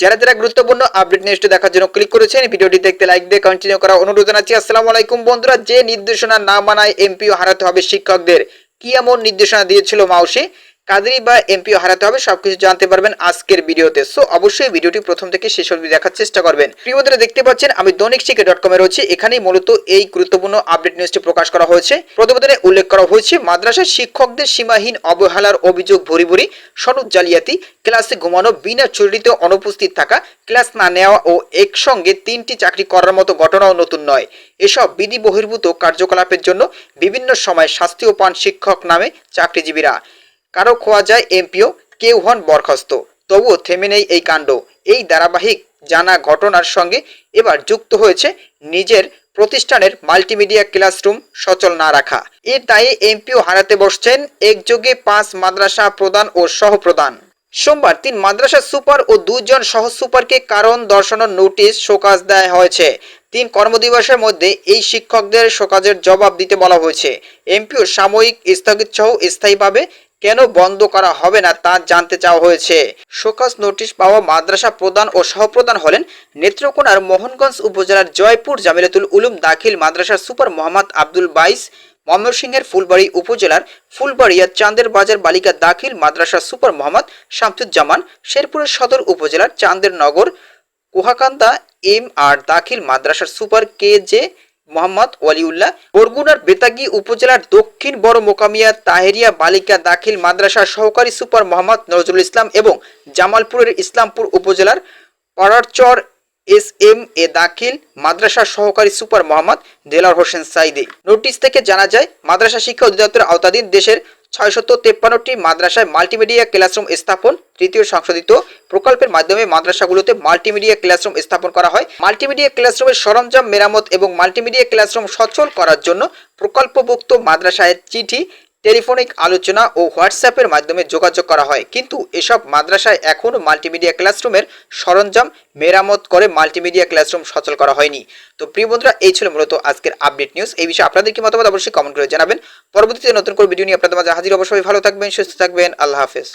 যারা যারা গুরুত্বপূর্ণ আপডেট নিউজটি দেখার জন্য ক্লিক করেছেন ভিডিওটি দেখতে লাইক দিয়ে কন্টিনিউ করা অনুরোধ জানাচ্ছি। আসসালামু আলাইকুম বন্ধুরা, যে নির্দেশনা না মানায় এমপিও হারাতে হবে শিক্ষকদের, কি এমন নির্দেশনা দিয়েছিল মাউসি? কাদেরই বা এমপিও হারাতে হবে, সবকিছু জানতে পারবেন আজকের ভিডিওতে। সো অবশ্যই ভিডিওটি প্রথম থেকে শেষ অবধি দেখার চেষ্টা করবেন। প্রিয় দেখতে পাচ্ছেন, আমি দৈনিক শিখে ডট কমে রয়েছে। এখানেই মূলত এই গুরুত্বপূর্ণ আপডেট নিউজটি প্রকাশ করা হয়েছে। প্রতিবেদনে উল্লেখ করা হয়েছে, মাদ্রাসার শিক্ষকদের সীমাহীন অবহেলার অভিযোগ ভরি ভরি। সনদ জালিয়াতি, ক্লাসে ঘুমানো বিনা ছুটিতে অনুপস্থিত থাকা, ক্লাস না নেওয়া ও একসঙ্গে তিনটি চাকরি করার মতো ঘটনাও নতুন নয়। এসব বিধি বহির্ভূত কার্যকলাপের জন্য বিভিন্ন সময় শাস্তিও পান শিক্ষক নামে চাকরিজীবীরা। কারও খোয়া যায় এমপিও, কেউ হন বরখাস্ত। তবুও থেমে নেই এই কাণ্ড। এই ধারাবাহিক জানা ঘটনার সঙ্গে এবার যুক্ত হয়েছে নিজের প্রতিষ্ঠানের মাল্টিমিডিয়া ক্লাসরুম সচল না রাখা। এর দায়ে এমপিও হারাতে বসছেন একযোগে পাঁচ মাদ্রাসা প্রদান ও সহপ্রদান সোমবার তিন মাদ্রাসা সুপার ও দুজন সহ সুপারকে কারণ দর্শানোর নোটিশ শোকাজ দেওয়া হয়েছে। তিন কর্মদিবসের মধ্যে এই শিক্ষকদের শোকাজের জবাব দিতে বলা হয়েছে। এমপিও সাময়িক স্থগিত সহ স্থায়ীভাবে কেন বন্ধ করা হবে না তা জানতে চাওয়া হয়েছে। শোকাস নোটিশ পাওয়া মাদ্রাসা প্রধান ও সহপ্রধান হলেন নেত্রকোনার মোহনগঞ্জ উপজেলার জয়পুর জামিলাতুল উলুম দাখিল মাদ্রাসার সুপার মোহাম্মদ আব্দুল বাইস ময়মনসিংহের ফুলবাড়ি উপজেলার ফুলবাড়িয়া চাঁদের বাজার বালিকা দাখিল মাদ্রাসা সুপার মোহাম্মদ শামসুজ্জামান, শেরপুরের সদর উপজেলার চাঁদের নগর কুহাকান্দা এম আর দাখিল মাদ্রাসার super K J Mohammad Waliullah বরগুনার বেতাগি উপজেলার দক্ষিণ বড় মোকামিয়া তাহেরিয়া বালিকা দাখিল মাদ্রাসার সহকারী সুপার মোহাম্মদ নজরুল ইসলাম এবং জামালপুরের ইসলামপুর উপজেলার পাড়ারচর এস এম এ দাখিল মাদ্রাসার সহকারী সুপার মোহাম্মদ দেলার হোসেন সাইদি। নোটিশ থেকে জানা যায়, মাদ্রাসা শিক্ষা অধিদপ্তরের আওতাধীন দেশের ছয়শত তেপ্পান্নটি মাদ্রাসায় মাল্টিমিডিয়া ক্লাসরুম স্থাপন, তৃতীয় সংশোধিত প্রকল্পের মাধ্যমে মাদ্রাসাগুলোতে মাল্টিমিডিয়া ক্লাসরুম স্থাপন করা হয়। মাল্টিমিডিয়া ক্লাসরুমের সরঞ্জাম মেরামত এবং মাল্টিমিডিয়া ক্লাসরুম সচল করার জন্য প্রকল্পভুক্ত মাদ্রাসায় চিঠি টেলিফোনিক আলোচনা ও হোয়াটসঅ্যাপের মাধ্যমে যোগাযোগ করা হয়। কিন্তু এসব মাদ্রাসায় এখন মাল্টিমিডিয়া ক্লাসরুমের সরঞ্জাম মেরামত করে মাল্টিমিডিয়া ক্লাসরুম সচল করা হয়নি। তো প্রিয় বন্ধুরা, এই ছিল মূলত আজকের আপডেট নিউজ। এই বিষয়ে আপনাদের কি মতামত অবশ্যই কমেন্ট করে জানাবেন। পরবর্তীতে নতুন করে ভিডিও নিয়ে আপনাদের মাঝে হাজির অবশ্যই ভালো থাকবেন, সুস্থ থাকবেন। আল্লাহ হাফেজ।